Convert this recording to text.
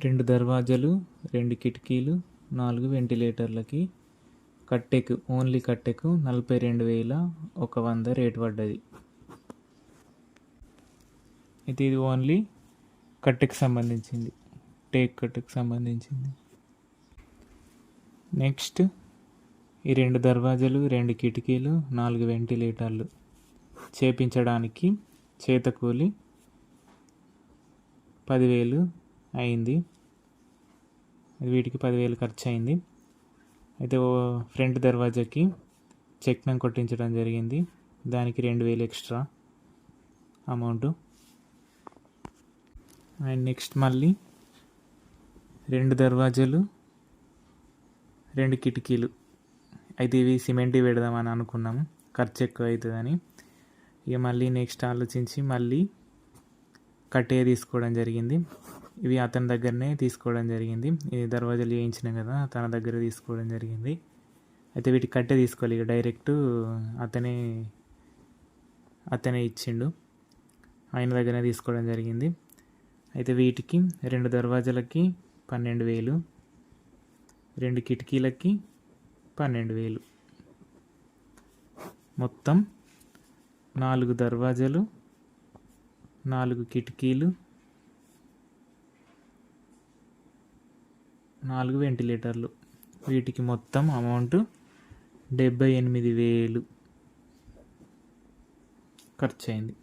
రెండు దర్వాజాలు రెండు కిటికీలు నాలుగు వెంటిలేటర్లకి కట్టెకు ఓన్లీ కట్టెకు నలభై రెండు వేల ఒక వంద రేటు పడ్డది. అయితే ఇది ఓన్లీ కట్టెకు సంబంధించింది. టేక్ కట్టెకు సంబంధించింది. నెక్స్ట్ ఈ రెండు దర్వాజాలు రెండు కిటికీలు నాలుగు వెంటిలేటర్లు చేపించడానికి చేతకూలి పదివేలు అయింది. వీటికి పదివేలు ఖర్చు అయింది అయితే ఓ ఫ్రంట్ దర్వాజాకి చెక్నం కొట్టించడం జరిగింది. దానికి రెండు వేలు ఎక్స్ట్రా అమౌంట్. అండ్ నెక్స్ట్ మళ్ళీ రెండు దర్వాజాలు రెండు కిటికీలు. అయితే ఇవి సిమెంట్ పెడదామని అనుకున్నాము. ఖర్చు ఎక్కువ అవుతుందని. ఇక మళ్ళీ నెక్స్ట్ ఆలోచించి మళ్ళీ కట్టే తీసుకోవడం జరిగింది. ఇవి అతని దగ్గరనే తీసుకోవడం జరిగింది. ఇది దర్వాజాలు చేయించినాం కదా తన దగ్గర తీసుకోవడం జరిగింది. అయితే వీటికి కట్టే తీసుకోవాలి ఇక డైరెక్ట్ అతనే అతనే ఇచ్చిండు. ఆయన దగ్గరనే తీసుకోవడం జరిగింది. అయితే వీటికి రెండు దర్వాజాలకి పన్నెండు వేలు రెండు కిటికీలకి పన్నెండు వేలు. మొత్తం నాలుగు దర్వాజాలు నాలుగు కిటికీలు నాలుగు వెంటిలేటర్లు. వీటికి మొత్తం అమౌంట్ డెబ్బై ఎనిమిది వేలు ఖర్చు అయింది